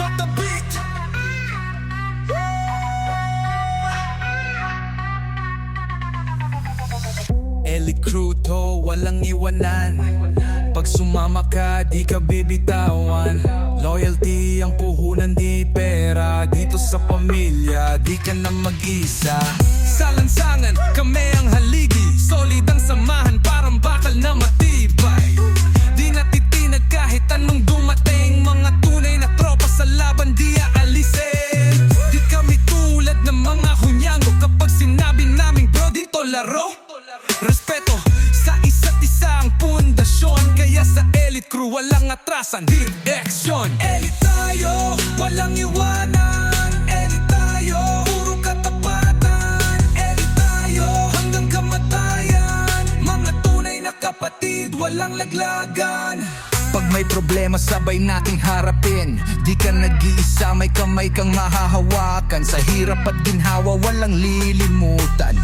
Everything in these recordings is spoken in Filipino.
drop the beat. Ellie Crew to, walang iwanan. Pag sumama ka, di ka bibitawan. Loyalty ang puhunan, di pera. Dito sa pamilya, di ka na mag-isa. Sa lansangan, kami ang haligi. Solid ang samahan, parang bakal na matibay laro Respeto sa isa't isa pundasyon Kaya sa elite crew walang atrasan, direksyon Elite tayo, walang iwanan. Elite tayo, puro katapatan. Elite tayo, hanggang kamatayan. Mga tunay na kapatid, walang laglagan. Pag may problema sabay nating harapin. Di ka nag-iisa may kamay kang mahahawakan. Sa hirap at ginhawa walang lilimutan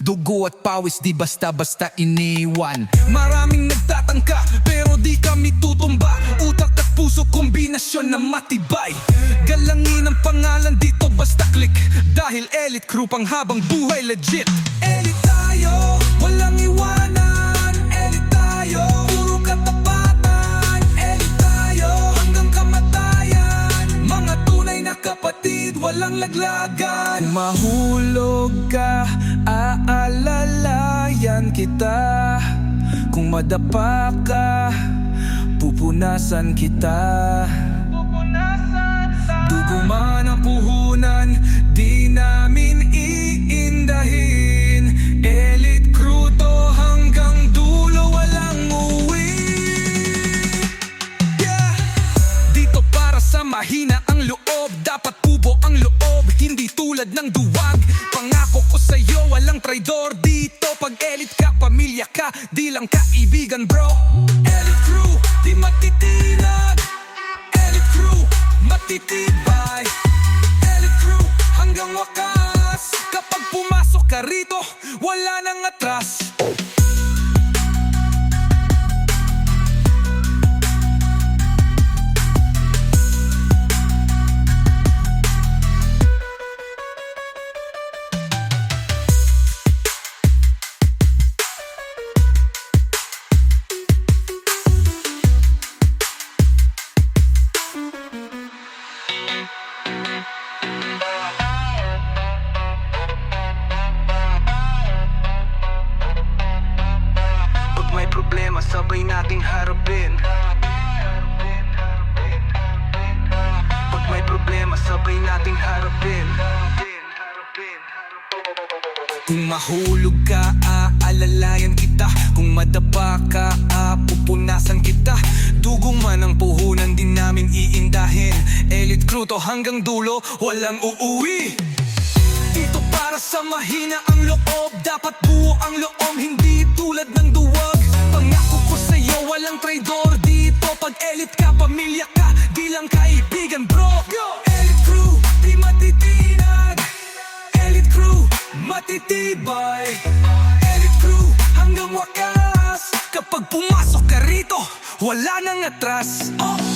Dugo at pawis di basta-basta iniwan. Maraming nagtatangka pero di kami tutumba. Utak at puso kombinasyon na matibay. Galangin ang pangalan dito basta click. Dahil elite crew pang habang buhay legit. Elite tayo, walang iwanan. Elite tayo, puro katapatan. Elite tayo, hanggang kamatayan. Mga tunay na kapatid, walang laglagan. Mahulog ka, aalalayan kita. Kung madapa ka, pupunasan kita. Dugo man ang puhunan, di namin iindahin. Elite crew to hanggang dulo, walang uwi. Yeah! Dito para sa mahina ang loob. Dapat pubo ang loob Hindi tulad ng duwag Di lang kaibigan bro. Elite crew, di matitinag. Elite crew, matitibay. Elite crew, hanggang wakas. Kapag pumasok ka rito, wala nang atras sabay nating harapin. Pag may problema, sabay nating harapin. Kung mahulog ka, aalalayan kita. Kung madapa ka, pupunasan kita. Dugong man ang puhunan, din namin iindahin. Elite crew to hanggang dulo, walang uuwi. Dito para sa mahina ang loob. Dapat buo ang loob, hindi tulad ng duwag. Pangako wala nang atras oh.